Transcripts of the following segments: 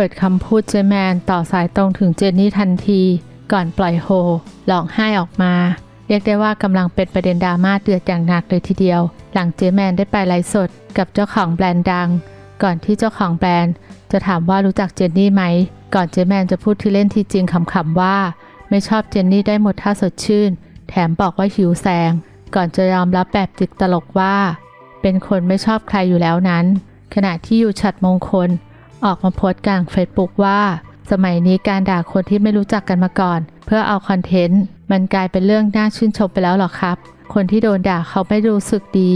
เปิดคำพูดเจแมนต่อสายตรงถึงเจนนี่ทันที ก่อนปล่อยโฮร้องไห้ออกมา เรียกได้ว่ากำลังเป็นประเด็นดราม่าเดือดอย่างหนักเลยทีเดียว หลังเจแมนได้ไปไลฟ์สดกับเจ้าของแบรนด์ดัง ก่อนที่เจ้าของแบรนด์ จะถามว่ารู้จักเจนนี่ไหม ก่อนเจแมนจะพูดที่เล่นที่จริงขำๆว่า ไม่ชอบเจนนี่ได้หมดท่าสดชื่น แถมบอกว่าหิวแสง ก่อนจะยอมรับแบบติดตลกว่า เป็นคนไม่ชอบใครอยู่แล้วนั้น ขณะที่อยู่ฉัดมงคล ออกมาโพสต์กลางเฟซบุ๊กว่า สมัยนี้การด่าคนที่ไม่รู้จักกันมาก่อน เพื่อเอาคอนเทนต์มันกลายเป็นเรื่องน่าชื่นชมไปแล้วหรอครับ คนที่โดนด่าเขาไม่รู้สึกดี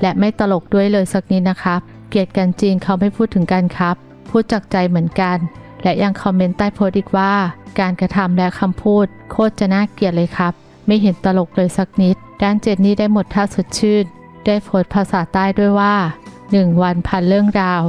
และไม่ตลกด้วยเลยสักนิดนะครับ เกลียดกันจริงเขาไม่พูดถึงกันครับ พูดจากใจเหมือนกัน และยังคอมเมนต์ใต้โพสต์อีกว่า การกระทำและคำพูด โคตรจะน่าเกลียดเลยครับ ไม่เห็นตลกเลยสักนิด ด้านเจนนี่ได้หมดท่าสดชื่น ได้โพสต์ภาษาใต้ด้วยว่า 1 วันพันเรื่องราว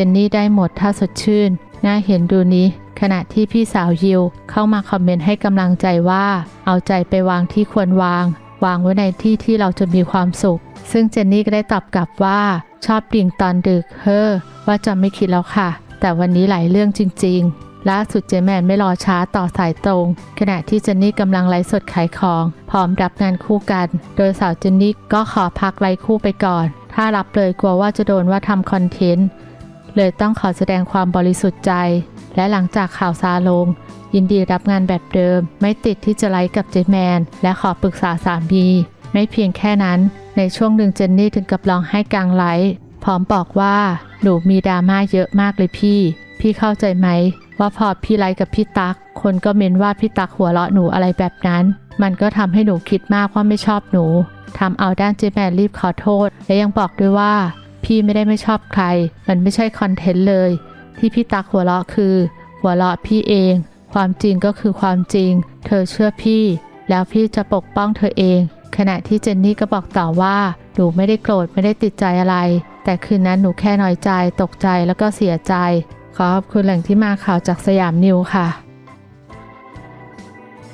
จนนี่ได้หมดท่าสดชื่น น่าเห็นดูนี้ ขณะที่พี่สาวยิวเข้ามาคอมเมนต์ให้กำลังใจว่า เอาใจไปวางที่ควรวาง วางไว้ในที่ที่เราจะมีความสุข ซึ่งเจนนี่ก็ได้ตอบกลับว่า ชอบดิ่งตอนดึก เฮ้อ ว่าจะไม่คิดแล้วค่ะ แต่วันนี้หลายเรื่องจริง ๆล่าสุดเจแมนไม่รอช้าต่อสายตรง ขณะที่เจนนี่กำลังไลฟ์สดขายของ พร้อมรับงานคู่กัน โดยสาวเจนนี่ก็ขอพักไลฟ์คู่ไปก่อน ถ้ารับเลยกลัวว่าจะโดนว่าทำคอนเทนต์ เลยต้องขอแสดงความบริสุทธิ์ใจ และหลังจากข่าวซาลง ยินดีรับงานแบบเดิม ไม่ติดที่จะไลฟ์กับเจแมน และขอปรึกษาสามีไม่เพียงแค่นั้น ในช่วงหนึ่งเจนนี่ถึงกับร้องไห้กลางไลฟ์พร้อมบอกว่า หนูมีดราม่าเยอะมากเลยพี่ พี่เข้าใจไหม ว่าพอพี่ไลฟ์กับพี่ตั๊กคนก็เมนว่าพี่ตั๊กหัวเราะหนูอะไรแบบนั้น มันก็ทำให้หนูคิดมากว่าไม่ชอบหนูทำเอาด้านเจแมนรีบขอโทษ และยังบอกด้วยว่า พี่ไม่ได้ไม่ชอบใคร มันไม่ใช่คอนเทนต์เลย ที่พี่ตักหัวเราะคือ หัวเราะพี่เอง ความจริงก็คือความจริง เธอเชื่อพี่ แล้วพี่จะปกป้องเธอเอง ขณะที่เจนนี่ก็บอกต่อว่าหนูไม่ได้โกรธไม่ได้ติดใจอะไร แต่คืนนั้นหนูแค่น้อยใจ ตกใจแล้วก็เสียใจ ขอขอบคุณแหล่งที่มาข่าวจากสยามนิวค่ะ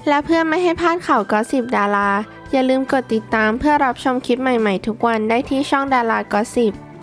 และเพื่อไม่ให้พลาดข่าวก็สิบดารา อย่าลืมกดติดตามเพื่อรับชมคลิปใหม่ๆ ทุกวันได้ที่ช่องดารากอสิบ